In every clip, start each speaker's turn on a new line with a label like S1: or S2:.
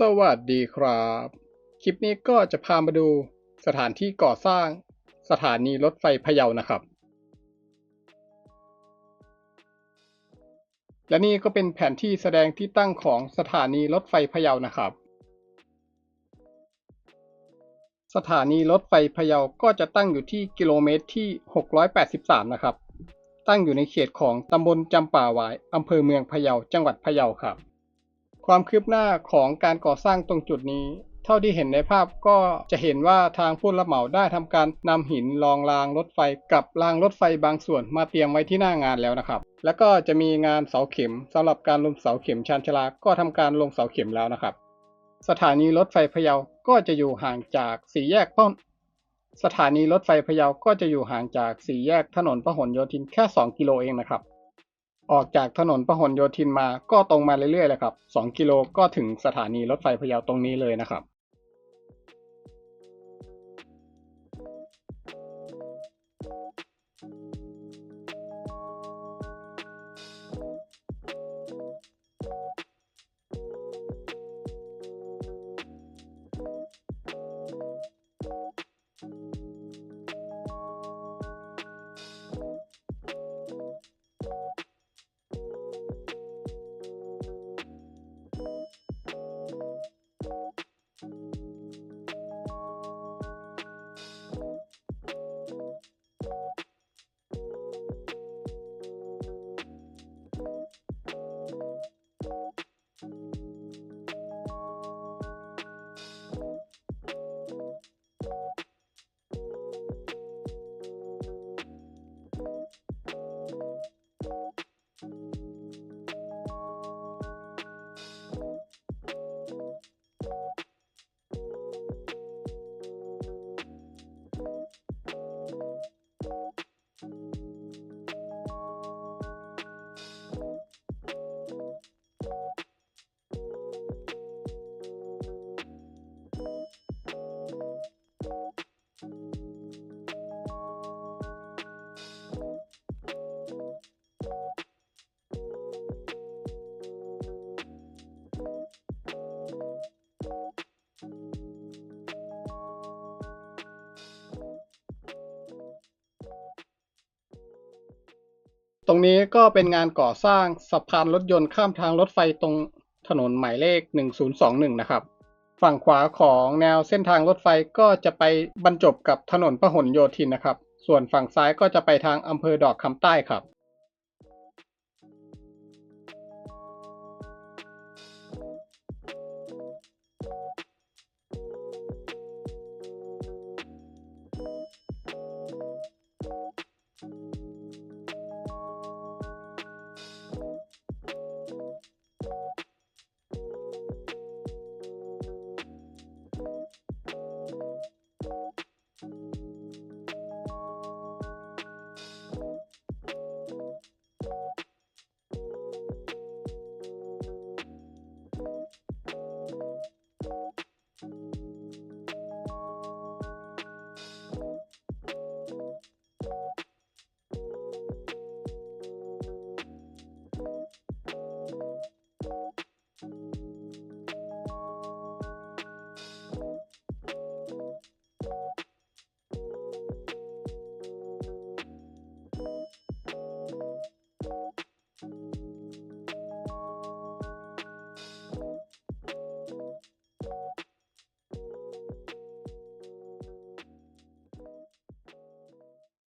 S1: สวัสดีครับ คลิปนี้ก็จะพามาดูสถานที่ก่อสร้างสถานีรถไฟพะเยานะครับ และนี่ก็เป็นแผนที่แสดงที่ตั้งของสถานีรถไฟพะเยานะครับ สถานีรถไฟพะเยาก็จะตั้งอยู่ที่กิโลเมตรที่ 683 นะครับ ตั้งอยู่ในเขตของตำบลจำป่าหวายอำเภอเมืองพะเยาจังหวัดพะเยาครับ ความคืบหน้าของการก่อสร้างตรงจุดนี้ เท่าที่เห็นในภาพก็จะเห็นว่าทางผู้รับเหมาได้ทำการนำหินรองรางรถไฟกับรางรถไฟบางส่วนมาเตรียมไว้ที่หน้างานแล้วนะครับ แล้วก็จะมีงานเสาเข็มสำหรับการลงเสาเข็มชานชลาก็ทำการลงเสาเข็มแล้วนะครับ สถานีรถไฟพะเยาก็จะอยู่ห่างจากสี่แยกป้อนสถานีรถไฟพะเยาก็จะอยู่ห่างจากสี่แยกถนนพหลโยธินแค่ 2 กิโลเองนะครับ ออกจากถนนพหลโยธินมาก็ตรงมาเรื่อยๆเลยครับ 2 กิโลก็ถึงสถานีรถไฟพะเยาตรงนี้เลยนะครับ รงนี้ก็เป็นงานก่อสร้างสะพานรถยนต์ข้ามทางรถไฟตรงถนนหมายเลข 1021 นะครับ ฝั่งขวาของแนวเส้นทางรถไฟก็จะไปบรรจบกับถนนพหลโยธินนะครับ ส่วนฝั่งซ้ายก็จะไปทางอำเภอดอกคำใต้ครับ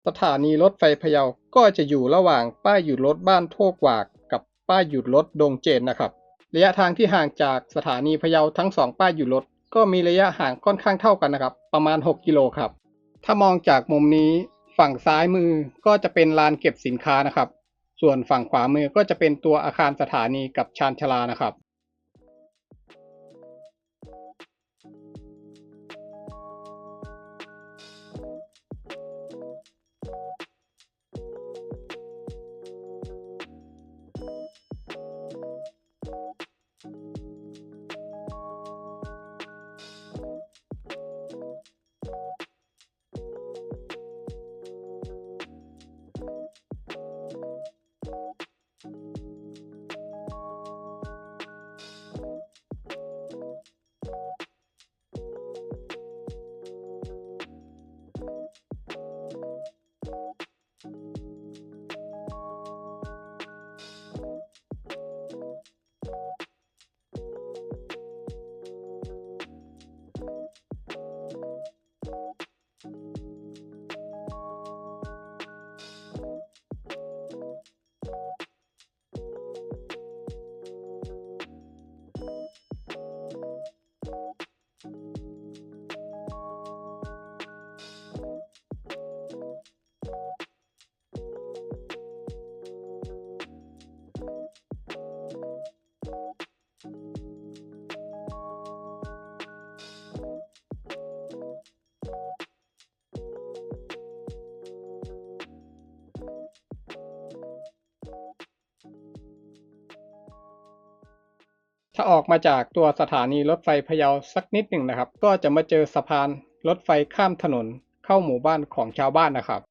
S1: สถานีรถไฟพะเยาก็จะอยู่ระหว่างป้ายหยุดรถบ้านโทกวาก กับป้ายหยุดรถดงเจนนะครับ ระยะทางที่ห่างจากสถานีพะเยาทั้งสองป้ายหยุดรถ ก็มีระยะห่างค่อนข้างเท่ากันนะครับ ประมาณ 6 กิโลครับ ถ้ามองจากมุมนี้ฝั่งซ้ายมือก็จะเป็นลานเก็บสินค้านะครับ ส่วนฝั่งขวามือก็จะเป็นตัวอาคารสถานีกับชานชลานะครับ ถ้าออกมาจากตัวสถานีรถไฟพะเยาสักนิดหนึ่งนะครับ ก็จะมาเจอสะพานรถไฟข้ามถนนเข้าหมู่บ้านของชาวบ้านนะครับ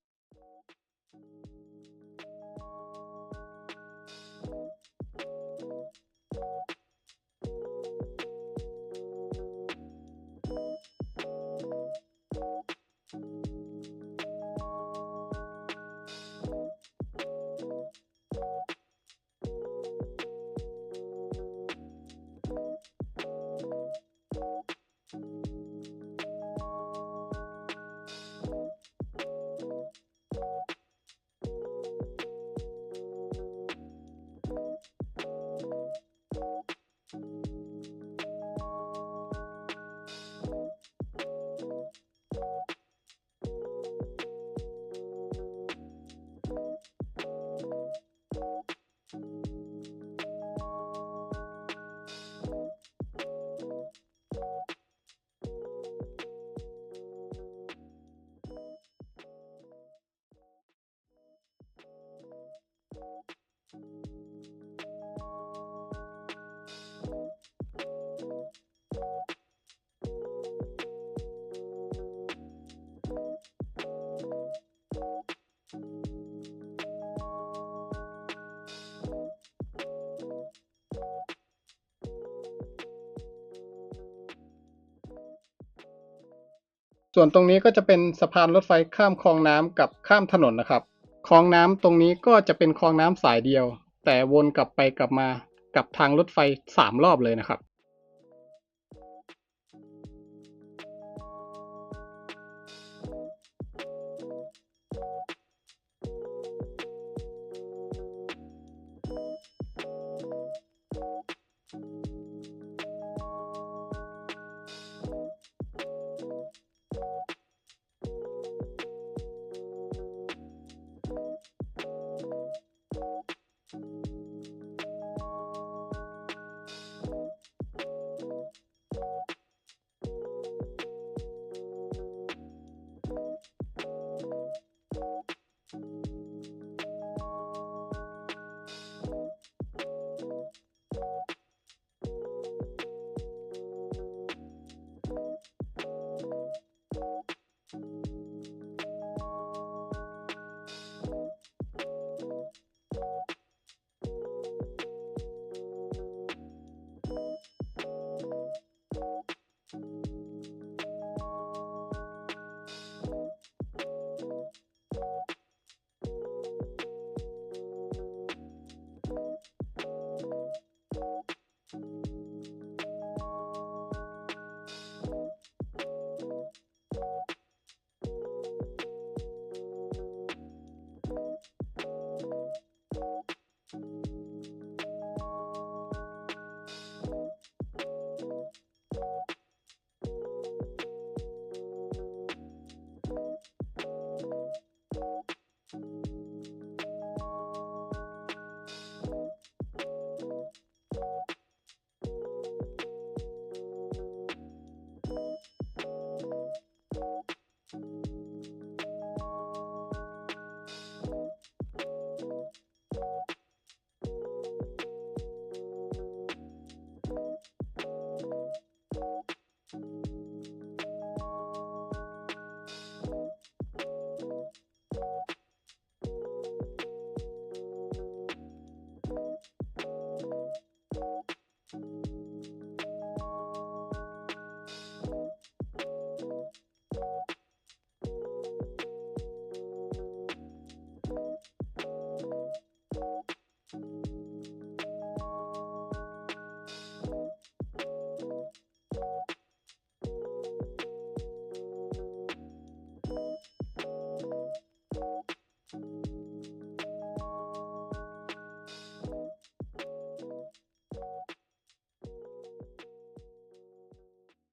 S1: ส่วนตรงนี้ก็จะเป็นสะพานรถไฟข้ามคลองน้ำกับข้ามถนนนะครับ คลองน้ำตรงนี้ก็จะเป็นคลองน้ำสายเดียว แต่วนกลับไปกลับมากับทางรถไฟสามรอบเลยนะครับ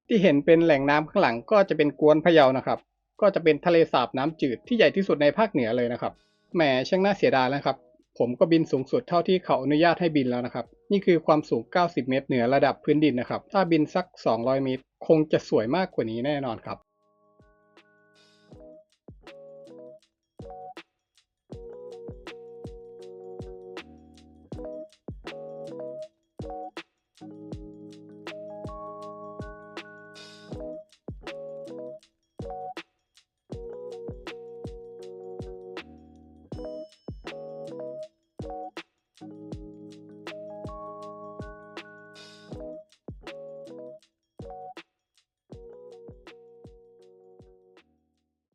S1: ที่เห็นเป็นแหล่งน้ำข้างหลังก็จะเป็นกวนพะเยานะครับ ก็จะเป็นทะเลสาบน้ำจืดที่ใหญ่ที่สุดในภาคเหนือเลยนะครับแหมช่างน่าเสียดายนะครับ ผมก็บินสูงสุดเท่าที่เขาอนุญาตให้บินแล้วนะครับ นี่คือความสูง 90 เมตรเหนือระดับพื้นดินนะครับ ถ้าบินสัก 200 เมตร คงจะสวยมากกว่านี้แน่นอนครับ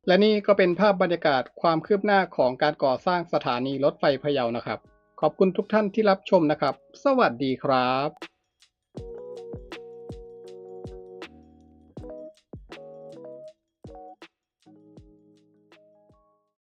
S1: และนี่ก็เป็นภาพบรรยากาศความคืบหน้าของการก่อสร้างสถานีรถไฟพะเยานะครับ ขอบคุณทุกท่านที่รับชมนะครับ สวัสดีครับ